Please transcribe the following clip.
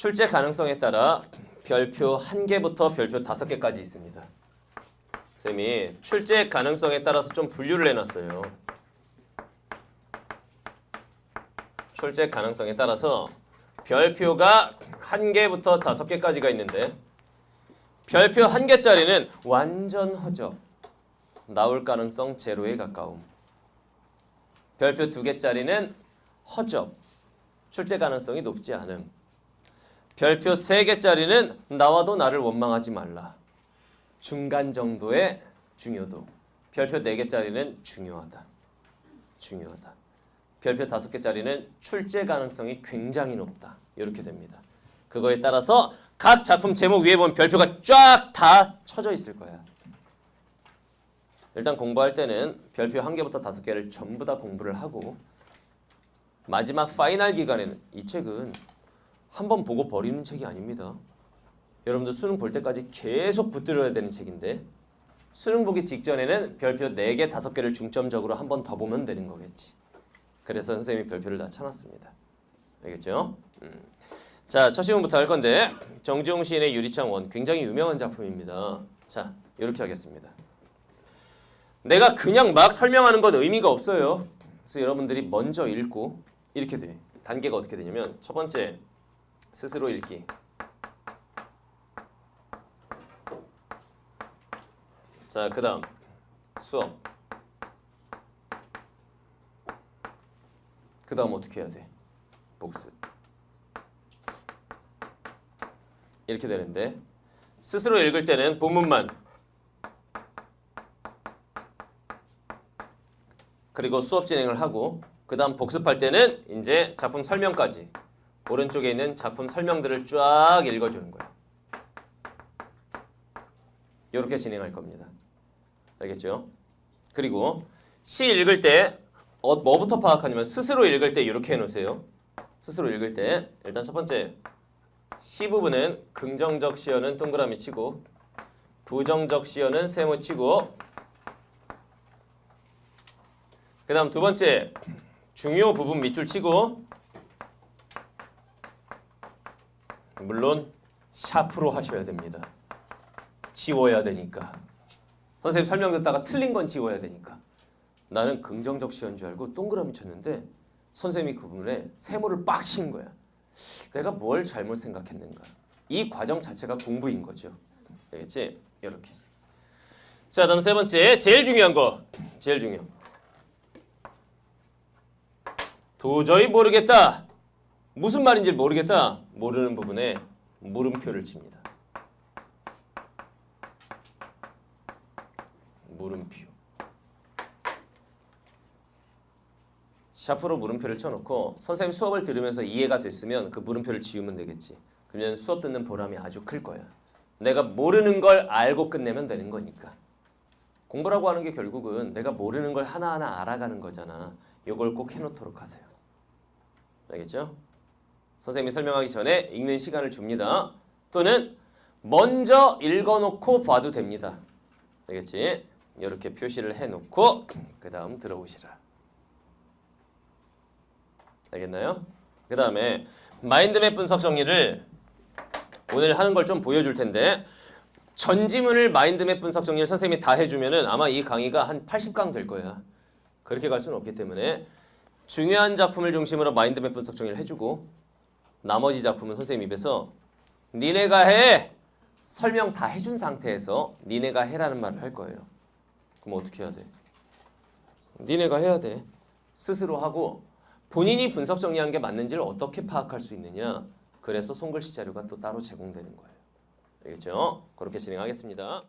출제 가능성에 따라 별표 1개부터 별표 5개까지 있습니다. 쌤이 출제 가능성에 따라서 좀 분류를 해놨어요. 출제 가능성에 따라서 별표가 1개부터 5개까지가 있는데 별표 1개짜리는 완전 허접. 나올 가능성 제로에 가까움. 별표 2개짜리는 허접. 출제 가능성이 높지 않음. 별표 3개짜리는 나와도 나를 원망하지 말라. 중간 정도의 중요도. 별표 4개짜리는 중요하다. 중요하다. 별표 5개짜리는 출제 가능성이 굉장히 높다. 이렇게 됩니다. 그거에 따라서 각 작품 제목 위에 보면 별표가 쫙 다 쳐져 있을 거야. 일단 공부할 때는 별표 한 개부터 다섯 개를 전부 다 공부를 하고 마지막 파이널 기간에는 이 책은 한 번 보고 버리는 책이 아닙니다. 여러분들 수능 볼 때까지 계속 붙들어야 되는 책인데 수능 보기 직전에는 별표 4개, 5개를 중점적으로 한 번 더 보면 되는 거겠지. 그래서 선생님이 별표를 다 쳐놨습니다. 알겠죠? 음. 자, 첫 시간부터 할 건데 정지용 시인의 유리창 원 굉장히 유명한 작품입니다. 자, 이렇게 하겠습니다. 내가 그냥 막 설명하는 건 의미가 없어요. 그래서 여러분들이 먼저 읽고 이렇게 돼. 단계가 어떻게 되냐면 첫 번째 스스로 읽기. 자, 그다음 수업. 그다음 어떻게 해야 돼? 복습. 이렇게 되는데 스스로 읽을 때는 본문만 그리고 수업 진행을 하고 그다음 복습할 때는 이제 작품 설명까지 오른쪽에 있는 작품 설명들을 쫙 읽어주는 거예요. 이렇게 진행할 겁니다. 알겠죠? 그리고 시 읽을 때 어, 뭐부터 파악하냐면 스스로 읽을 때 이렇게 해놓으세요. 스스로 읽을 때 일단 첫 번째 시 부분은 긍정적 시어는 동그라미 치고 부정적 시어는 세모 치고 그 다음 두 번째 중요 부분 밑줄 치고 물론 샤프로 하셔야 됩니다. 지워야 되니까. 선생님 설명 듣다가 틀린 건 지워야 되니까. 나는 긍정적 시인 줄 알고 동그라미 쳤는데 선생님이 그 부분에 세모를 빡 친 거야. 내가 뭘 잘못 생각했는가. 이 과정 자체가 공부인 거죠. 알겠지? 이렇게. 자, 다음 세 번째 제일 중요한 거. 제일 중요. 도저히 모르겠다. 무슨 말인지 모르겠다. 모르는 부분에 물음표를 칩니다. 물음표. 샤프로 물음표를 쳐놓고 선생님 수업을 들으면서 이해가 됐으면 그 물음표를 지우면 되겠지. 그러면 수업 듣는 보람이 아주 클 거야. 내가 모르는 걸 알고 끝내면 되는 거니까. 공부라고 하는 게 결국은 내가 모르는 걸 하나하나 알아가는 거잖아. 이걸 꼭 해놓도록 하세요. 알겠죠? 선생님이 설명하기 전에 읽는 시간을 줍니다. 또는 먼저 읽어놓고 봐도 됩니다. 알겠지? 이렇게 표시를 해놓고 그 다음 들어오시라. 알겠나요? 그 다음에 마인드맵 분석 정리를 오늘 하는 걸 좀 보여줄 텐데 전지문을 마인드맵 분석 정리를 선생님이 다 해주면은 아마 이 강의가 한 80강 될 거야. 그렇게 갈 수는 없기 때문에 중요한 작품을 중심으로 마인드맵 분석 정리를 해주고 나머지 작품은 선생님 입에서 니네가 해 설명 다 해준 상태에서 니네가 해라는 말을 할 거예요. 그럼 어떻게 해야 돼? 니네가 해야 돼. 스스로 하고 본인이 분석 정리한 게 맞는지를 어떻게 파악할 수 있느냐? 그래서 손글씨 자료가 또 따로 제공되는 거예요. 알겠죠? 그렇게 진행하겠습니다.